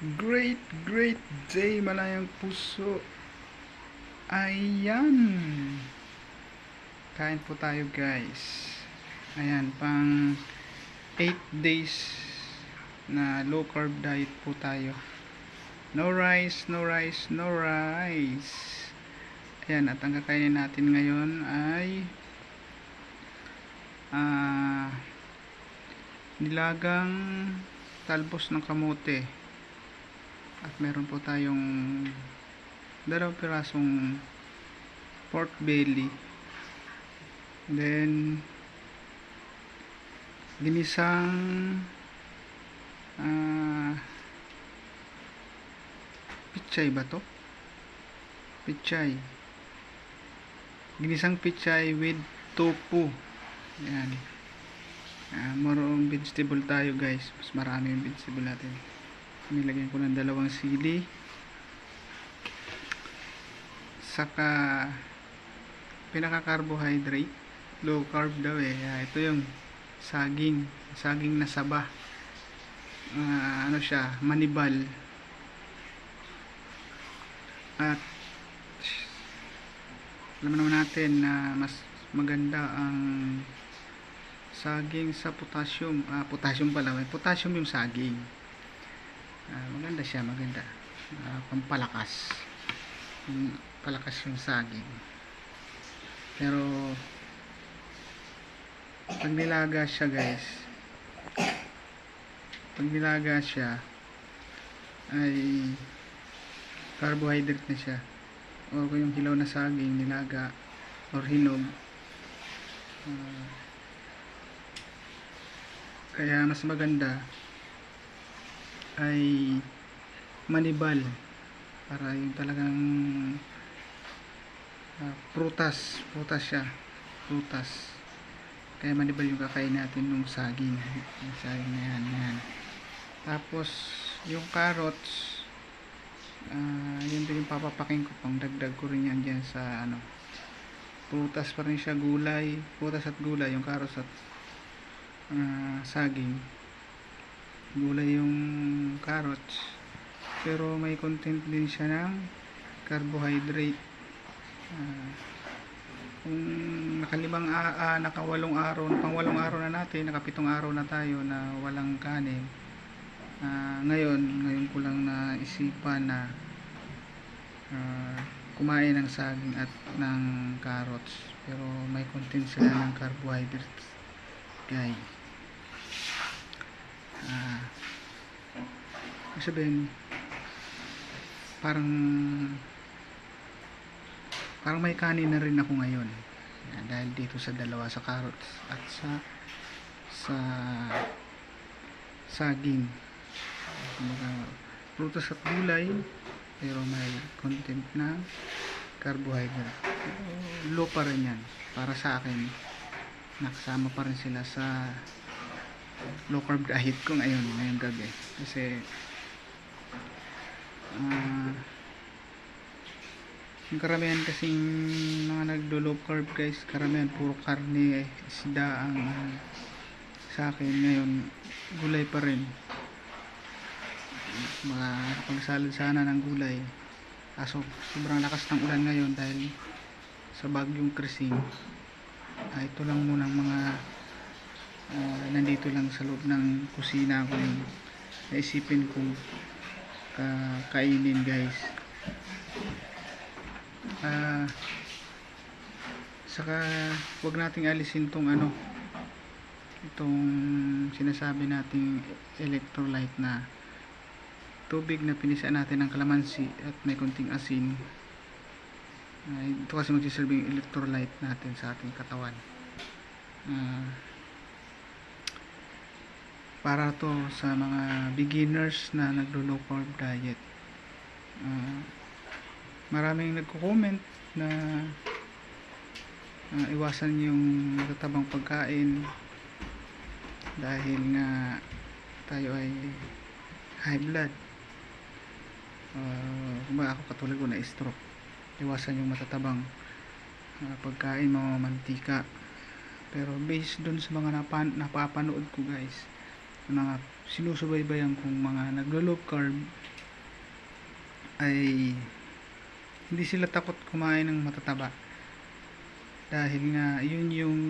Great, great day, malayang puso. Ayan. Kain po tayo guys. Ayan, pang 8 days na low carb diet po tayo. No rice, no rice, no rice. Ayan, at ang kakainin natin ngayon ay ah nilagang talbos ng kamote. At meron po tayong dalawang pirasong pork belly. Then, ginisang ah pichay ba to? Pichay. Ginisang pichay with tofu. Yan. Ah, more on vegetable tayo guys. Mas marami yung vegetable natin. Nilagyan ko ng dalawang sili. Saka pinaka-carbohydrate. Low carb daw eh. Ah, ito yung saging. Saging na saba. Ah, ano siya? Manibal. At alam naman natin na mas maganda ang saging sa potassium. Ah, potassium pala. May potassium yung saging. Ah, maganda siya, maganda. Ah, pampalakas. Mm, palakas yung saging. Pero pag nilaga siya, guys. Pag nilaga siya ay carbohydrate na siya. O kung yung hilaw na saging, nilaga or hinog. Ah, kaya mas maganda ay manibal para yung talagang ah, prutas. Prutas siya. Prutas. Kaya manibal yung kakain natin nung saging. Yung saging na yan, yan. tapos yung carrots ah, yun din yung papapaking ko. Pang dagdag ko rin yan dyan sa ano prutas pa rin siya gulay. Prutas at gulay yung carrots at ah, saging gulay yung carrots pero may content din siya ng carbohydrate. Ah, kung nakalimang ah, nakawalong araw pangwalong araw na natin nakapitong araw na tayo na walang kanin. Ah, ngayon ngayon ko lang na isipan na ah, kumain ng saging at ng carrots. Pero may content sila ng carbohydrates guys ibig sabihin parang parang may kanin na rin ako ngayon. Yan, dahil dito sa dalawa sa carrots at sa sa saging. Mga prutas at gulay pero may content na carbohydrate. Low pa rin yan. Para sa akin nakasama pa rin sila sa low carb diet ko ngayon ngayong gabi. Kasi ah yung karamihan kasing mga nagdo low carb guys karamihan puro karne isda ang ah, sa akin ngayon gulay pa rin. Mga pagsalad sana ng gulay. Kaso sobrang lakas ng ulan ngayon dahil sa bagyong krising ah, ito lang muna mga ah, nandito lang sa loob ng kusina ko yung naisipin kong ka- kainin guys. Ah saka wag nating alisin tong ano itong sinasabi nating electrolyte na tubig na pinisa natin ng kalamansi at may konting asin. Ah, ito kasi magsisilbing electrolyte natin sa ating katawan. Ah, para to sa mga beginners na naglo low carb diet. Ah, maraming nagko-comment na ah, iwasan yung matatabang pagkain dahil nga tayo ay high blood. Uh, kung ako katulad ko na stroke iwasan yung matatabang ah, pagkain mga mantika. Pero based dun sa mga napan, napapanood ko guys mga sinusubaybayan kong mga naglo low carb ay hindi sila takot kumain ng matataba. Dahil nga yun yung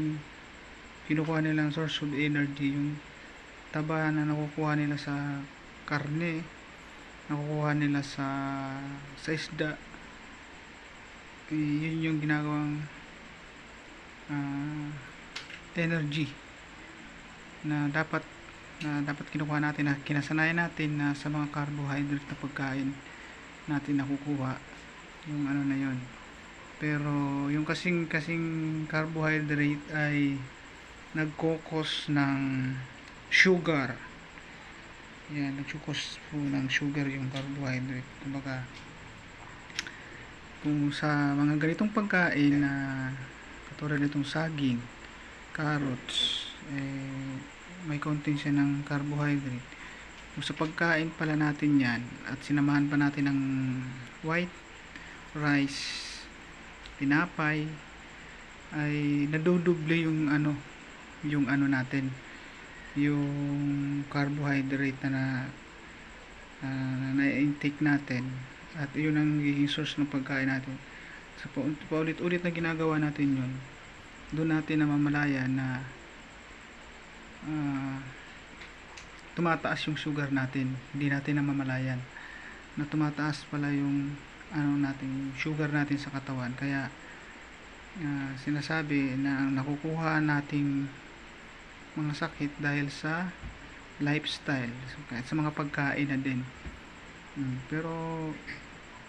kinukuha nilang source of energy yung taba na nakukuha nila sa karne nakukuha nila sa sa isda. Eh, yun yung ginagawang ah, energy na dapat na dapat kinukuha natin na kinasanayan natin na sa mga carbohydrate na pagkain natin nakukuha yung ano na yon pero yung kasing kasing carbohydrate ay nagkokos ng sugar. Yan nagkokos po ng sugar yung carbohydrate. Kumbaga kung sa mga ganitong pagkain na katulad nitong saging carrots eh, may konting siya ng carbohydrate. Kung sa pagkain pala natin yan at sinamahan pa natin ng white rice tinapay ay naduduble yung ano yung ano natin yung carbohydrate na na, na, intake natin. At yun ang nagiging source ng pagkain natin. Sa so, paulit-ulit na ginagawa natin yun doon natin namamalayan na ah, tumataas yung sugar natin. Hindi natin namamalayan. Na tumataas pala yung ano natin sugar natin sa katawan. Kaya ah, sinasabi na nakukuha nating mga sakit dahil sa lifestyle. So, kahit sa mga pagkain na din. Mm, pero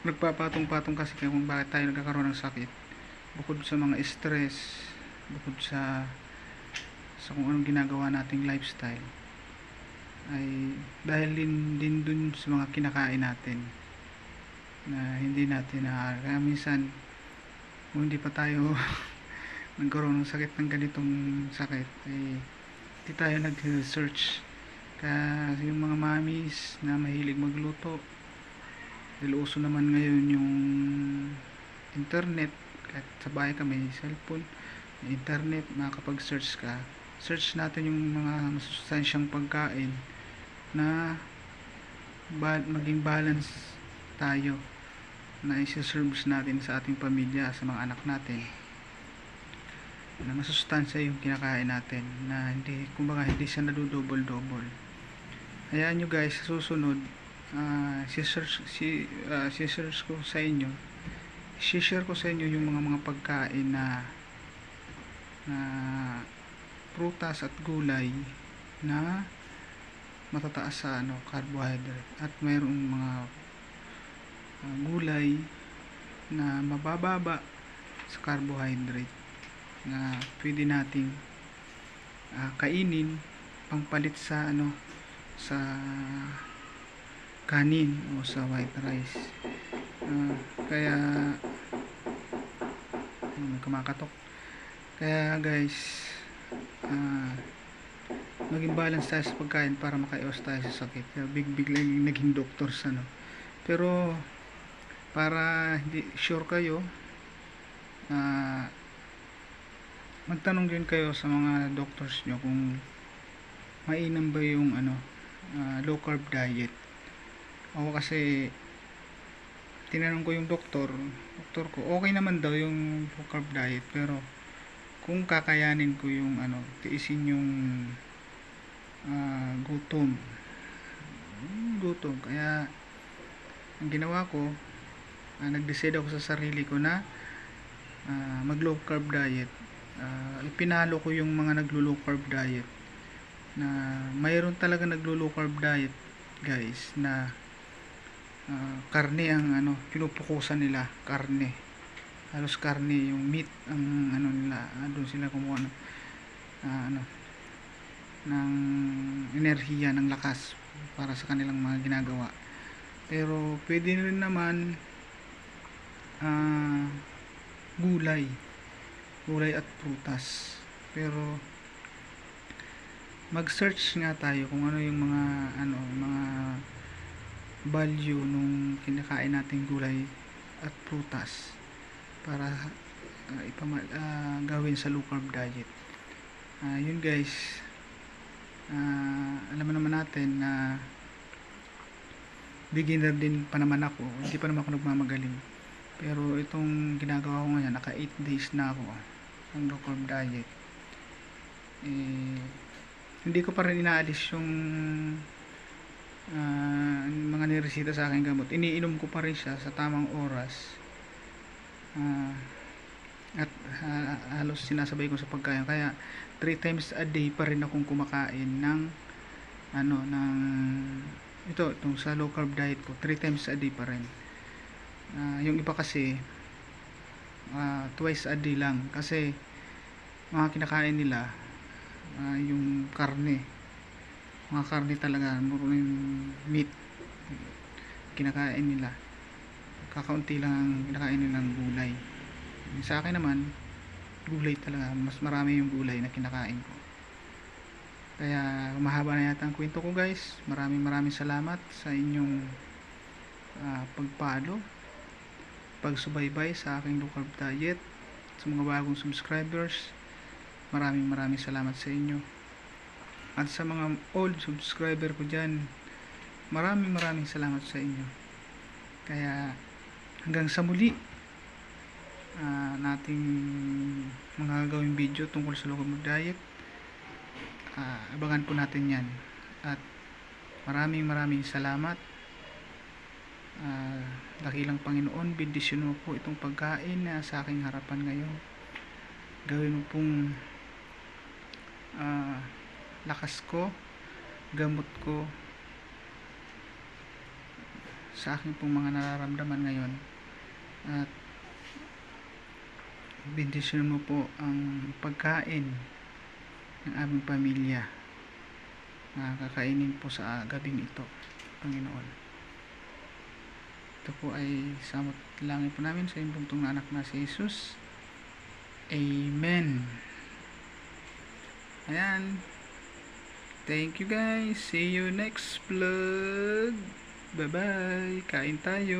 nagpapatong-patong kasi kung bakit tayo nagkakaroon ng sakit. Bukod sa mga stress bukod sa sa kung anong ginagawa nating lifestyle ay dahil din, din dun sa mga kinakain natin na hindi natin na kaya minsan kung hindi pa tayo nagkaroon ng sakit ng ganitong sakit ay hindi tayo nag-search. Kaya yung mga mamis na mahilig magluto dahil uso naman ngayon yung internet kahit sa bahay ka may cellphone internet makakapag-search ka search natin yung mga masustansyang pagkain na ba- maging balance tayo na isi-serve natin sa ating pamilya sa mga anak natin. Na masustansya yung kinakain natin na hindi kumbaga hindi siya nadudouble-double. Hayaan nyo guys susunod uh, si-search si, uh, ko sa inyo si-share ko sa inyo yung mga mga pagkain na na prutas at gulay na matataas sa ano carbohydrate. At mayroong mga uh, gulay na mabababa sa carbohydrate na pwede nating uh, kainin pangpalit sa ano sa kanin o sa white rice. Uh, kaya may kumakatok. Kaya guys uh, maging balance tayo sa pagkain para makaiwas tayo sa sakit. Kaya big big lang naging doctor sa ano. Pero para hindi sure kayo uh, magtanong din kayo sa mga doctors nyo kung mainam ba yung ano uh, low carb diet. Ako kasi tinanong ko yung doktor doktor ko okay naman daw yung low carb diet pero kung kakayanin ko yung ano tiisin yung uh, gutom. Gutom. Kaya ang ginawa ko uh, nag-decide ako sa sarili ko na uh, mag low carb diet. Uh, ipinalo ko yung mga naglo low carb diet na mayroon talaga naglo-low carb diet guys na uh, karne ang ano pinupukusan nila karne halos karne yung meat ang ano nila uh, doon sila kumuha ng uh, ano ng enerhiya ng lakas para sa kanilang mga ginagawa. Pero pwede rin naman uh, gulay. Gulay at prutas. Pero mag-search nga tayo kung ano yung mga ano mga value nung kinakain nating gulay at prutas para uh, ipama, uh, gawin sa low carb diet. Uh, yun guys. Uh, alam naman natin na beginner din pa naman ako. Hindi pa naman ako nagmamagaling. Pero itong ginagawa ko ngayon, naka 8 days na ako ng low carb diet. Eh, hindi ko pa rin inaalis yung ah, mga niresita sa akin gamot. Iniinom ko pa rin siya sa tamang oras. Ah, at ah, halos sinasabay ko sa pagkain. Kaya 3 times a day pa rin akong kumakain ng ano ng ito itong sa low carb diet ko 3 times a day pa rin. Ah, yung iba kasi ah, twice a day lang. Kasi mga kinakain nila ah, yung karne. Mga karne talaga yung meat kinakain nila kakaunti lang ang kinakain nilang gulay. Sa akin naman gulay talaga. Mas marami yung gulay na kinakain ko. Kaya mahaba na yata ang kwento ko guys. Maraming maraming salamat sa inyong ah, pagpalo pagsubaybay sa aking low carb diet sa mga bagong subscribers. Maraming maraming salamat sa inyo. At sa mga old subscriber ko dyan maraming maraming salamat sa inyo. Kaya hanggang sa muli ah, nating mga gawing video tungkol sa low carb diet. Ah, abangan po natin yan. At maraming maraming salamat. Ah, dakilang Panginoon bendisyon mo po itong pagkain na sa aking harapan ngayon. Gawin mo pong ah, lakas ko gamot ko sa aking pong mga nararamdaman ngayon at bendisyon mo po ang pagkain ng aming pamilya na kakainin po sa gabing ito Panginoon. Ito po ay samot langin po namin sa inyong buntong na anak na si Jesus. Amen. Ayan. Thank you guys. See you next vlog. Bye bye kain tayo